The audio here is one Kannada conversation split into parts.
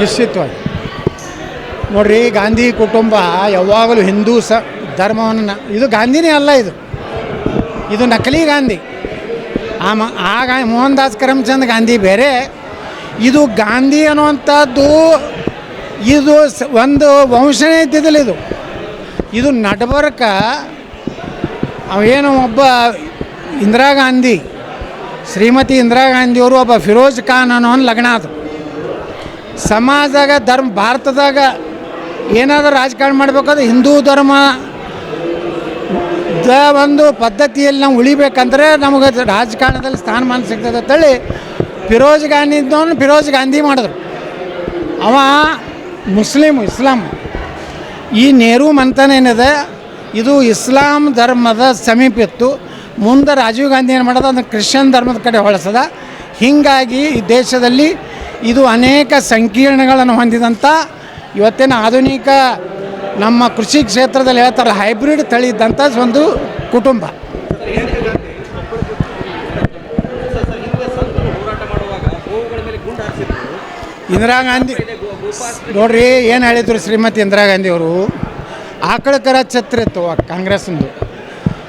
ನಿಶ್ಚಿತವಾಗಿ. ನೋಡ್ರಿ, ಗಾಂಧಿ ಕುಟುಂಬ ಯಾವಾಗಲೂ ಹಿಂದೂ ಸ ಧರ್ಮವನ್ನು ಇದು ಗಾಂಧಿನೇ ಅಲ್ಲ ಇದು. ಇದು ನಕಲಿ ಗಾಂಧಿ. ಆ ಮ ಆ ಗಾ ಮೋಹನ್ ದಾಸ್ ಕರಮ್ಚಂದ್ ಗಾಂಧಿ ಬೇರೆ. ಇದು ಗಾಂಧಿ ಅನ್ನುವಂಥದ್ದು ಇದು ಒಂದು ವಂಶನೇ ಇದ್ದಿದ್ದಿಲ್ಲ ಇದು. ಇದು ನಡಬರ್ಕ ಅವೇನು ಒಬ್ಬ ಇಂದಿರಾ ಗಾಂಧಿ, ಶ್ರೀಮತಿ ಇಂದಿರಾ ಗಾಂಧಿಯವರು ಒಬ್ಬ ಫಿರೋಜ್ ಖಾನ್ ಅನ್ನೋ ಲಗ್ನ ಅದು. ಸಮಾಜದಾಗ, ಧರ್ಮ, ಭಾರತದಾಗ ಏನಾದರೂ ರಾಜಕಾರಣ ಮಾಡಬೇಕಾದ್ರೆ ಹಿಂದೂ ಧರ್ಮ ದ ಒಂದು ಪದ್ಧತಿಯಲ್ಲಿ ನಾವು ಉಳಿಬೇಕಂದ್ರೆ ನಮಗೆ ರಾಜಕಾರಣದಲ್ಲಿ ಸ್ಥಾನಮಾನ ಸಿಗ್ತದೆ ಅಂತೇಳಿ ಫಿರೋಜ್ ಗಾಂಧಿ ಇದ್ದವನು ಫಿರೋಜ್ ಗಾಂಧಿ ಮಾಡಿದ್ರು. ಅವ ಮುಸ್ಲಿಮ್, ಇಸ್ಲಾಂ. ಈ ನೆಹರು ಮಂಥನ ಏನಿದೆ, ಇದು ಇಸ್ಲಾಂ ಧರ್ಮದ ಸಮೀಪ ಇತ್ತು. ಮುಂದೆ ರಾಜೀವ್ ಗಾಂಧಿ ಏನು ಮಾಡೋದು? ಅದನ್ನು ಕ್ರಿಶ್ಚಿಯನ್ ಧರ್ಮದ ಕಡೆ ಹೊಳಸದ. ಹೀಗಾಗಿ ಈ ದೇಶದಲ್ಲಿ ಇದು ಅನೇಕ ಸಂಕೀರ್ಣಗಳನ್ನು ಹೊಂದಿದಂಥ ಇವತ್ತಿನ ಆಧುನಿಕ ನಮ್ಮ ಕೃಷಿ ಕ್ಷೇತ್ರದಲ್ಲಿ ಹೇಳ್ತಾರೆ ಹೈಬ್ರಿಡ್ ತಳಿ ಇದ್ದಂಥ ಒಂದು ಕುಟುಂಬ. ಇಂದಿರಾ ಗಾಂಧಿ, ನೋಡ್ರಿ ಏನು ಹೇಳಿದ್ರು ಶ್ರೀಮತಿ ಇಂದಿರಾ ಗಾಂಧಿಯವರು ಆಕಳಕರ ಛತ್ರ ಇತ್ತು ಕಾಂಗ್ರೆಸ್ಸಿಂದು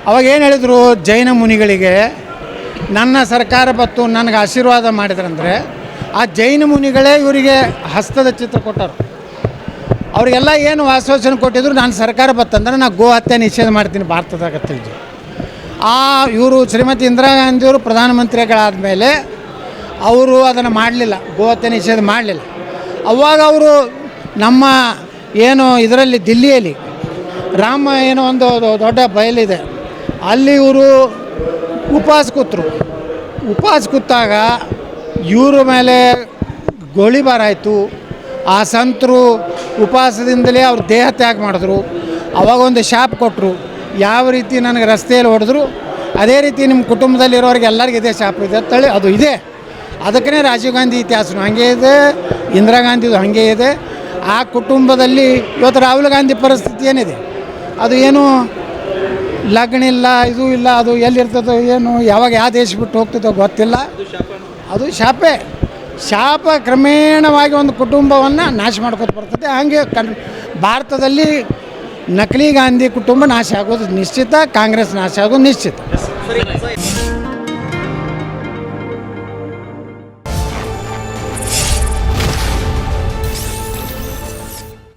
ಅವಾಗ ಏನು ಹೇಳಿದರು ಜೈನ ಮುನಿಗಳಿಗೆ, ನನ್ನ ಸರ್ಕಾರ ಬತ್ತು ನನಗೆ ಆಶೀರ್ವಾದ ಮಾಡಿದ್ರಂದರೆ, ಆ ಜೈನ ಮುನಿಗಳೇ ಇವರಿಗೆ ಹಸ್ತದ ಚಿತ್ರ ಕೊಟ್ಟರು. ಅವರಿಗೆಲ್ಲ ಏನು ಆಶ್ವಾಸನೆ ಕೊಟ್ಟಿದ್ರು ನಾನು ಸರ್ಕಾರ ಬತ್ತಂದ್ರೆ ನಾನು ಗೋ ಹತ್ಯೆ ನಿಷೇಧ ಮಾಡ್ತೀನಿ ಭಾರತದಾಗ ತಿಳಿದು. ಆ ಇವರು ಶ್ರೀಮತಿ ಇಂದಿರಾ ಗಾಂಧಿಯವರು ಪ್ರಧಾನಮಂತ್ರಿಗಳಾದ ಮೇಲೆ ಅವರು ಅದನ್ನು ಮಾಡಲಿಲ್ಲ, ಗೋ ಹತ್ಯೆ ನಿಷೇಧ ಮಾಡಲಿಲ್ಲ. ಅವಾಗ ಅವರು ನಮ್ಮ ಏನು ಇದರಲ್ಲಿ ದಿಲ್ಲಿಯಲ್ಲಿ, ರಾಮ ಏನೋ ಒಂದು ದೊಡ್ಡ ಬಯಲಿದೆ. ಅಲ್ಲಿ ಇವರು ಉಪವಾಸ ಕೂತರು. ಉಪವಾಸ ಕೂತಾಗ ಇವ್ರ ಮೇಲೆ ಗೋಳಿಬಾರ ಆಯಿತು. ಆ ಸಂತರು ಉಪವಾಸದಿಂದಲೇ ಅವ್ರ ದೇಹ ತ್ಯಾಗ ಮಾಡಿದ್ರು. ಅವಾಗ ಒಂದು ಶಾಪ್ ಕೊಟ್ಟರು ಯಾವ ರೀತಿ ನನಗೆ ರಸ್ತೆಯಲ್ಲಿ ಹೊಡೆದ್ರು, ಅದೇ ರೀತಿ ನಿಮ್ಮ ಕುಟುಂಬದಲ್ಲಿರೋರಿಗೆ ಎಲ್ಲರಿಗೂ ಇದೇ ಶಾಪ್ ಇದೆ ಅಂತೇಳಿ ಅದು ಇದೆ. ಅದಕ್ಕೇ ರಾಜೀವ್ ಗಾಂಧಿ ಇತಿಹಾಸ ಹಾಗೆ ಇದೆ, ಇಂದಿರಾ ಗಾಂಧಿದು ಹಾಗೆ ಇದೆ. ಆ ಕುಟುಂಬದಲ್ಲಿ ಇವತ್ತು ರಾಹುಲ್ ಗಾಂಧಿ ಪರಿಸ್ಥಿತಿ ಏನಿದೆ? ಅದು ಏನು ಲಗ್ನ ಇಲ್ಲ, ಇದು ಇಲ್ಲ, ಅದು ಎಲ್ಲಿರ್ತದೋ ಏನು, ಯಾವಾಗ ಯಾವ ದೇಶ ಬಿಟ್ಟು ಹೋಗ್ತದೋ ಗೊತ್ತಿಲ್ಲ. ಅದು ಶಾಪೆ. ಶಾಪ ಕ್ರಮೇಣವಾಗಿ ಒಂದು ಕುಟುಂಬವನ್ನು ನಾಶ ಮಾಡ್ಕೊತ ಬರ್ತದೆ. ಹಾಗೆ ಕನ್, ಭಾರತದಲ್ಲಿ ನಕಲಿ ಗಾಂಧಿ ಕುಟುಂಬ ನಾಶ ಆಗೋದು ನಿಶ್ಚಿತ, ಕಾಂಗ್ರೆಸ್ ನಾಶ ಆಗೋದು ನಿಶ್ಚಿತ.